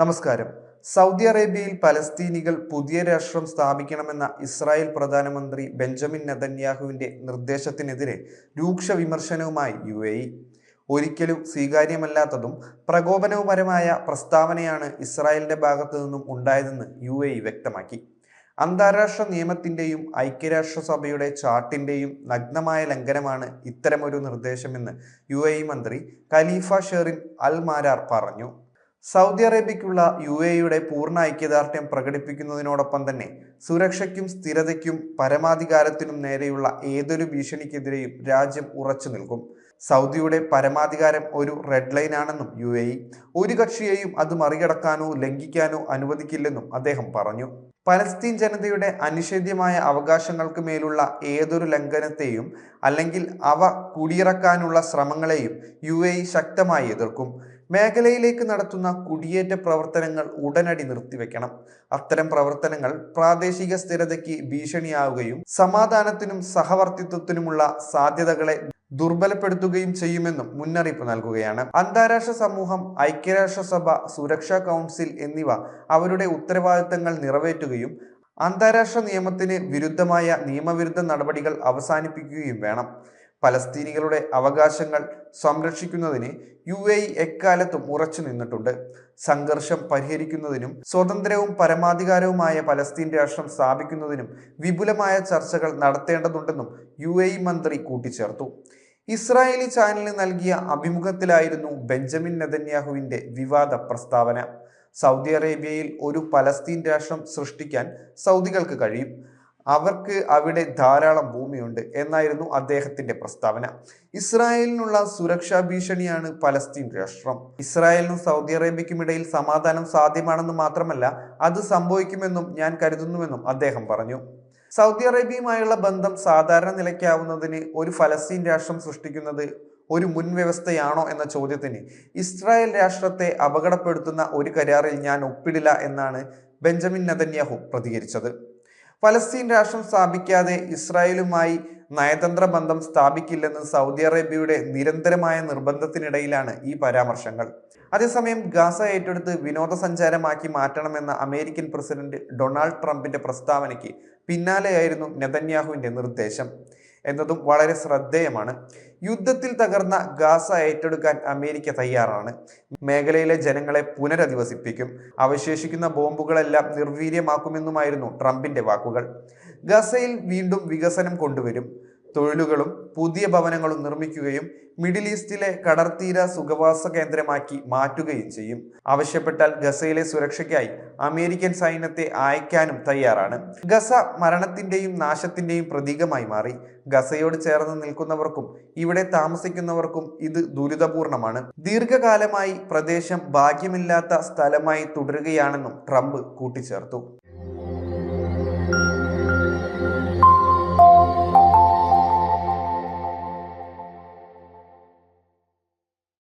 നമസ്കാരം. സൗദി അറേബ്യയിൽ പലസ്തീനികൾ പുതിയ രാഷ്ട്രം സ്ഥാപിക്കണമെന്ന ഇസ്രായേൽ പ്രധാനമന്ത്രി ബെഞ്ചമിൻ നെതന്യാഹുവിന്റെ നിർദ്ദേശത്തിനെതിരെ രൂക്ഷ വിമർശനവുമായി യു എ ഒരിക്കലും സ്വീകാര്യമല്ലാത്തതും പ്രകോപനപരമായ പ്രസ്താവനയാണ് ഇസ്രായേലിന്റെ ഭാഗത്തു നിന്നും ഉണ്ടായതെന്ന് യു എ വ്യക്തമാക്കി. അന്താരാഷ്ട്ര നിയമത്തിന്റെയും ഐക്യരാഷ്ട്രസഭയുടെ ചാർട്ടിന്റെയും നഗ്നമായ ലംഘനമാണ് ഇത്തരമൊരു നിർദ്ദേശമെന്ന് യു എ മന്ത്രി ഖലീഫ ഷെറിൻ അൽ മാരാർ പറഞ്ഞു. സൗദി അറേബ്യയ്ക്കുള്ള യു എയുടെ പൂർണ ഐക്യദാർഢ്യം പ്രകടിപ്പിക്കുന്നതിനോടൊപ്പം തന്നെ സുരക്ഷയ്ക്കും സ്ഥിരതയ്ക്കും പരമാധികാരത്തിനും നേരെയുള്ള ഏതൊരു ഭീഷണിക്കെതിരെയും രാജ്യം ഉറച്ചു നിൽക്കും. സൗദിയുടെ പരമാധികാരം ഒരു റെഡ് ലൈൻ ആണെന്നും യു എ ഒരു കക്ഷിയെയും അത് മറികടക്കാനോ ലംഘിക്കാനോ അനുവദിക്കില്ലെന്നും അദ്ദേഹം പറഞ്ഞു. പലസ്തീൻ ജനതയുടെ അനിഷേധ്യമായ അവകാശങ്ങൾക്ക് മേലുള്ള ഏതൊരു ലംഘനത്തെയും അല്ലെങ്കിൽ അവ കുടിയിറക്കാനുള്ള ശ്രമങ്ങളെയും യു ശക്തമായി എതിർക്കും. മേഖലയിലേക്ക് നടത്തുന്ന കുടിയേറ്റ പ്രവർത്തനങ്ങൾ ഉടനടി നിർത്തിവെക്കണം. അത്തരം പ്രവർത്തനങ്ങൾ പ്രാദേശിക സ്ഥിരതയ്ക്ക് ഭീഷണിയാവുകയും സമാധാനത്തിനും സഹവർത്തിത്വത്തിനുമുള്ള സാധ്യതകളെ ദുർബലപ്പെടുത്തുകയും ചെയ്യുമെന്നും മുന്നറിയിപ്പ് നൽകുകയാണ്. അന്താരാഷ്ട്ര സമൂഹം ഐക്യരാഷ്ട്രസഭ സുരക്ഷാ കൗൺസിൽ എന്നിവ അവരുടെ ഉത്തരവാദിത്തങ്ങൾ നിറവേറ്റുകയും അന്താരാഷ്ട്ര നിയമത്തിന് വിരുദ്ധമായ നിയമവിരുദ്ധ നടപടികൾ അവസാനിപ്പിക്കുകയും വേണം. പലസ്തീനികളുടെ അവകാശങ്ങൾ സംരക്ഷിക്കുന്നതിന് യു എ എക്കാലത്തും ഉറച്ചു നിന്നിട്ടുണ്ട്. സംഘർഷം പരിഹരിക്കുന്നതിനും സ്വതന്ത്രവും പരമാധികാരവുമായ പലസ്തീൻ രാഷ്ട്രം സ്ഥാപിക്കുന്നതിനും വിപുലമായ ചർച്ചകൾ നടത്തേണ്ടതുണ്ടെന്നും യു എ മന്ത്രി കൂട്ടിച്ചേർത്തു. ഇസ്രായേലി ചാനലിന് നൽകിയ അഭിമുഖത്തിലായിരുന്നു ബെഞ്ചമിൻ നെതന്യാഹുവിന്റെ വിവാദ പ്രസ്താവന. സൗദി അറേബ്യയിൽ ഒരു പലസ്തീൻ രാഷ്ട്രം സൃഷ്ടിക്കാൻ സൗദികൾക്ക് കഴിയും. അവർക്ക് അവിടെ ധാരാളം ഭൂമിയുണ്ട് എന്നായിരുന്നു അദ്ദേഹത്തിന്റെ പ്രസ്താവന. ഇസ്രായേലിനുള്ള സുരക്ഷാ ഭീഷണിയാണ് പലസ്തീൻ രാഷ്ട്രം. ഇസ്രായേലിനും സൗദി അറേബ്യയ്ക്കും ഇടയിൽ സമാധാനം സാധ്യമാണെന്ന് മാത്രമല്ല അത് സംഭവിക്കുമെന്നും ഞാൻ കരുതുന്നുവെന്നും അദ്ദേഹം പറഞ്ഞു. സൗദി അറേബ്യയുമായുള്ള ബന്ധം സാധാരണ നിലയ്ക്കാവുന്നതിന് ഒരു ഫലസ്തീൻ രാഷ്ട്രം സൃഷ്ടിക്കുന്നത് ഒരു മുൻവ്യവസ്ഥയാണോ എന്ന ചോദ്യത്തിന് ഇസ്രായേൽ രാഷ്ട്രത്തെ അപകടപ്പെടുത്തുന്ന ഒരു കരാറിൽ ഞാൻ ഒപ്പിടില്ല എന്നാണ് ബെഞ്ചമിൻ നെതന്യാഹു പ്രതികരിച്ചത്. ഫലസ്തീൻ രാഷ്ട്രം സ്ഥാപിക്കാതെ ഇസ്രായേലുമായി നയതന്ത്ര ബന്ധം സ്ഥാപിക്കില്ലെന്ന് സൗദി അറേബ്യയുടെ നിരന്തരമായ നിർബന്ധത്തിനിടയിലാണ് ഈ പരാമർശങ്ങൾ. അതേസമയം ഗാസ ഏറ്റെടുത്ത് വിനോദസഞ്ചാരമാക്കി മാറ്റണമെന്ന അമേരിക്കൻ പ്രസിഡന്റ് ഡൊണാൾഡ് ട്രംപിന്റെ പ്രസ്താവനയ്ക്ക് പിന്നാലെയായിരുന്നു നെതന്യാഹുവിന്റെ നിർദ്ദേശം. എന്നതും വളരെ ശ്രദ്ധേയമാണ്. യുദ്ധത്തിൽ തകർന്ന ഗാസ ഏറ്റെടുക്കാൻ അമേരിക്ക തയ്യാറാണ്. മേഖലയിലെ ജനങ്ങളെ പുനരധിവസിപ്പിക്കും. അവശേഷിക്കുന്ന ബോംബുകളെല്ലാം നിർവീര്യമാക്കുമെന്നുമായിരുന്നു ട്രംപിന്റെ വാക്കുകൾ. ഗസയിൽ വീണ്ടും വികസനം കൊണ്ടുവരും. തൊഴിലുകളും പുതിയ ഭവനങ്ങളും നിർമ്മിക്കുകയും മിഡിൽ ഈസ്റ്റിലെ കടർത്തീര സുഖവാസ കേന്ദ്രമാക്കി മാറ്റുകയും ചെയ്യും. ആവശ്യപ്പെട്ടാൽ ഗസയിലെ സുരക്ഷയ്ക്കായി അമേരിക്കൻ സൈന്യത്തെ അയക്കാനും തയ്യാറാണ്. ഗസ മരണത്തിന്റെയും നാശത്തിന്റെയും പ്രതീകമായി മാറി. ഗസയോട് ചേർന്ന് നിൽക്കുന്നവർക്കും ഇവിടെ താമസിക്കുന്നവർക്കും ഇത് ദുരിതപൂർണമാണ്. ദീർഘകാലമായി പ്രദേശം ഭാഗ്യമില്ലാത്ത സ്ഥലമായി തുടരുകയാണെന്നും ട്രംപ് കൂട്ടിച്ചേർത്തു.